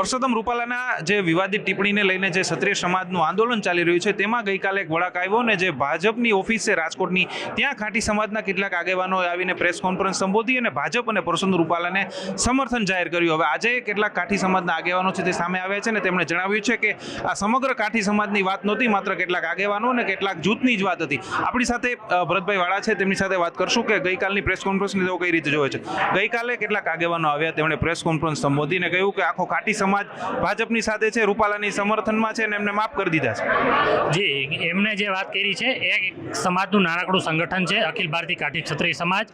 પરસોત્તમ રૂપાલાના જે વિવાદિત ટિપ્પણીને લઈને જે ક્ષત્રિય સમાજનું આંદોલન ચાલી રહ્યું છે, તેમાં ગઈકાલે એક વળાક આવ્યો ને જે ભાજપની ઓફિસ છે રાજકોટની ત્યાં ખાંટી સમાજના કેટલાક આગેવાનો આવીને પ્રેસ કોન્ફરન્સ સંબોધી અને ભાજપ અને પરસોત્તમ રૂપાલાને સમર્થન જાહેર કર્યું. હવે આજે કેટલાક કાઠી સમાજના આગેવાનો છે તે સામે આવ્યા છે ને તેમણે જણાવ્યું છે કે આ સમગ્ર કાઠી સમાજની વાત નહોતી, માત્ર કેટલાક આગેવાનો અને કેટલાક જૂથની જ વાત હતી. આપણી સાથે ભરતભાઈ વાળા છે, તેમની સાથે વાત કરશું કે ગઈકાલની પ્રેસ કોન્ફરન્સને તેઓ કઈ રીતે જોવે છે. ગઈકાલે કેટલાક આગેવાનો આવ્યા, તેમણે પ્રેસ કોન્ફરન્સ સંબોધીને કહ્યું કે આખો કાઠી સમાજ ભાજપની સાથે છે, રૂપાલાની સમર્થનમાં છે અને એમને માફ કરી દીધા છે. જી, એમને જે વાત કરી છે, એ સમાજનું નાનકડું સંગઠન છે, અખિલ ભારતીય કાઠી ક્ષત્રિય સમાજ.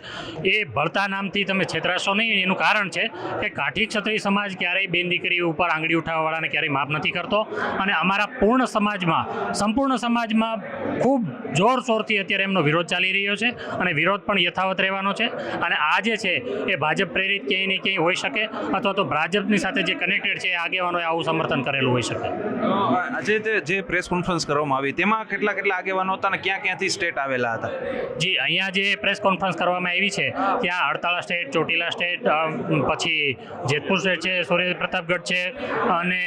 એ ભળતા નામથી તમે છેતરાશો નહીં, એનું કારણ છે કે કાઠી ક્ષત્રિય સમાજ ક્યારેય બેન દીકરી ઉપર આંગળી ઉઠાવવાવાળાને ક્યારેય માફ નથી કરતો અને અમારા પૂર્ણ સમાજમાં, સંપૂર્ણ સમાજમાં ખૂબ જોરશોરથી અત્યારે એમનો વિરોધ ચાલી રહ્યો છે અને વિરોધ પણ યથાવત રહેવાનો છે. અને આ જે છે, એ ભાજપ પ્રેરિત ક્યાંય ને ક્યાંય હોઈ શકે અથવા તો ભાજપની સાથે જે કનેક્ટેડ છે એ આગેવાનોએ આવું સમર્થન કરેલું હોઈ શકે? આજે તે જે પ્રેસ કોન્ફરન્સ કરવામાં આવી તેમાં કેટલા કેટલા આગેવાનો હતા અને ક્યાં ક્યાંથી સ્ટેટ આવેલા હતા? જી અહીંયા જે પ્રેસ કોન્ફરન્સ કરવામાં આવી છે ત્યાં હડતાળા સ્ટેટ ચોટીલા સ્ટેટ પછી જેતપુર સ્ટેટ છે સૂર્ય પ્રતાપગઢ છે અને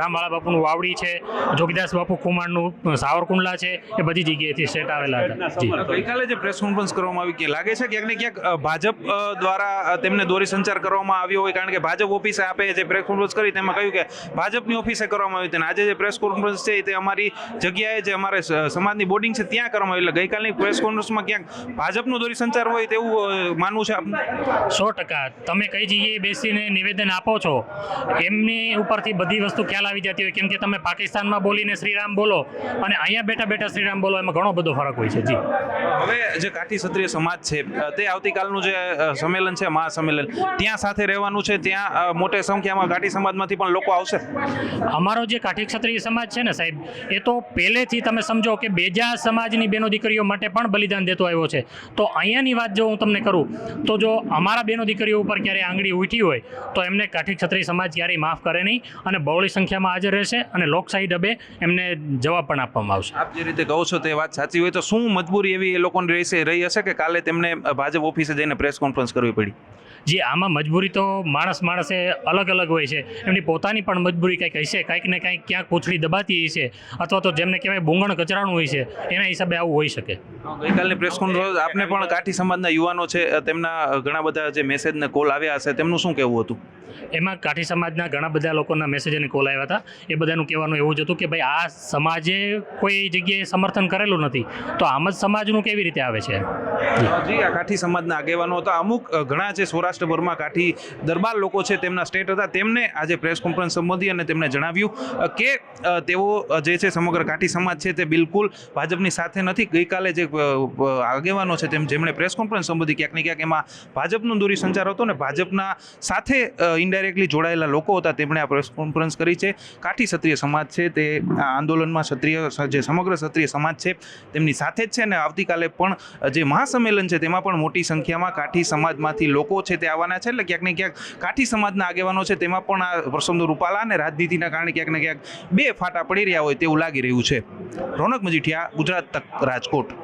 રામવાળા બાપુનું વાવડી છે જોગીદાસ બાપુ કુમારનું સાવરકુંડલા છે એ બધી જગ્યાએથી સ્ટેટ આવેલા હતા. ગઈકાલે જે પ્રેસ કોન્ફરન્સ કરવામાં આવી કે લાગે છે ક્યાંક ને ક્યાંક ભાજપ દ્વારા તેમને દોરી સંચાર કરવામાં આવ્યો હોય કારણ કે ભાજપ ઓફિસે આપે જે પ્રેસ કોન્ફરન્સ કરી તેમાં કહ્યું કે ભાજપની ઓફિસે કરવામાં આવી અને આજે જે પ્રેસ કોન્ફરન્સ છે તે અમારી જગ્યાએ જે અમારે સમાજની બોર્ડિંગ છે ત્યાં કરવામાં આવી. એટલે ગઈકાલની પ્રેસ કોન્ફરન્સમાં ક્યાંક ભાજપનું દોરી સંચાર હોય તેવું માનવું છે આપનું? સો ટકા. તમે કઈ જગ્યાએ બેસીને નિવેદન આપો છો? એમની ઉપરથી બધી વસ્તુ ખ્યાલ આવી જતી હોય. કેમ કે તમે પાકિસ્તાનમાં બોલીને શ્રીરામ બોલો અને અહીંયા બેઠા બેઠા શ્રીરામ બોલો એમાં ઘણો બધો ફરક હોય છે. જી. હવે જે કાઠી ક્ષત્રિય સમાજ છે તે આવતીકાલનું જે સંમેલન છે મહાસંમેલન ત્યાં સાથે રહેવાનું છે. ત્યાં મોટે મોટી સંખ્યામાં કાઠી સમાજમાંથી પણ લોકો આવશે? અમારો જે કાઠી ક્ષત્રિય સમાજ છે ને સાહેબ એ તો પહેલેથી તમે સમજો કે બેજા સમાજની બેનો દીકરીઓ માટે પણ બલિદાન દેતો આવ્યો છે. તો અહીંયાની વાત જો હું તમને કરું તો જો અમારા બેનો દીકરીઓ ઉપર ક્યારેય આંગળી ઉઠી હોય તો એમને કાઠી ક્ષત્રિય સમાજ ક્યારેય માફ કરે નહીં અને બહોળી સંખ્યામાં હાજર રહેશે અને લોકશાહી ડબે એમને જવાબ પણ આપવામાં આવશે. આપ જે રીતે કહો છો તે વાત સાચી હોય તો શું મજબૂરી એવી એ લોકોની રહેશે રહી હશે કે કાલે તેમને ભાજપ ઓફિસે જઈને પ્રેસ કોન્ફરન્સ કરવી પડી? જે આમાં મજબૂરી તો માણસ માણસે અલગ અલગ હોય છે. એમની પોતાની પણ મજબૂરી કંઈક હશે કંઈક ને કંઈક ક્યાંક પૂંછડી દબાતી હશે અથવા તો જેમને કહેવાય બુંગણ કચરાણું હોય છે એના હિસાબે આવું હોઈ શકે. ગઈકાલની પ્રેસ કોન્ફરન્સ આપને પણ કાઠી સમાજના યુવાનો છે તેમના ઘણા બધા જે મેસેજ ને કોલ આવ્યા હશે તેમનું શું કહેવું હતું? એમાં કાઠી સમાજના ઘણા બધા લોકોના મેસેજ અને કોલ આવ્યા હતા. એ બધાનું કહેવાનું એવું જ હતું કે ભાઈ આ સમાજે કોઈ જગ્યાએ સમર્થન કરેલું નથી. તો આમ જ સમાજનું કેવી રીતે આવે છે? જી આ કાઠી સમાજના આગેવાનો હતા. અમુક ઘણા જે સૌરાષ્ટ્રભરમાં કાઠી દરબાર લોકો છે તેમના સ્ટેટ હતા. તેમને આજે પ્રેસ કોન્ફરન્સ સંબોધી અને તેમણે જણાવ્યું કે તેઓ જે છે સમગ્ર કાઠી સમાજ છે તે બિલકુલ ભાજપની સાથે નથી. ગઈકાલે જે આગેવાનો છે તેમ જેમણે પ્રેસ કોન્ફરન્સ સંબોધી, ક્યાંક ને ક્યાંક એમાં ભાજપનો દૂરી સંચાર હતો ને ભાજપના સાથે ઇન્ડાયરેક્ટલી જોડાયેલા લોકો હતા તેમણે આ પ્રેસ કોન્ફરન્સ કરી છે. કાઠી ક્ષત્રિય સમાજ છે તે આ આંદોલનમાં ક્ષત્રિય, જે સમગ્ર ક્ષત્રિય સમાજ છે તેમની સાથે જ છે અને આવતીકાલે પણ જે મહાસંમેલન છે તેમાં પણ મોટી સંખ્યામાં કાઠી સમાજમાંથી લોકો છે તે આવવાના છે એટલે ક્યાંક ને ક્યાંક કાઠી સમાજના આગેવાનો છે તેમાં પણ આ પ્રસંગો રૂપાલા અને રાજનીતિના કારણે ક્યાંક ને ક્યાંક બે ફાટા પડી રહ્યા હોય તેવું લાગી રહ્યું છે. રોનક મજીઠિયા ગુજરાત તક રાજકોટ.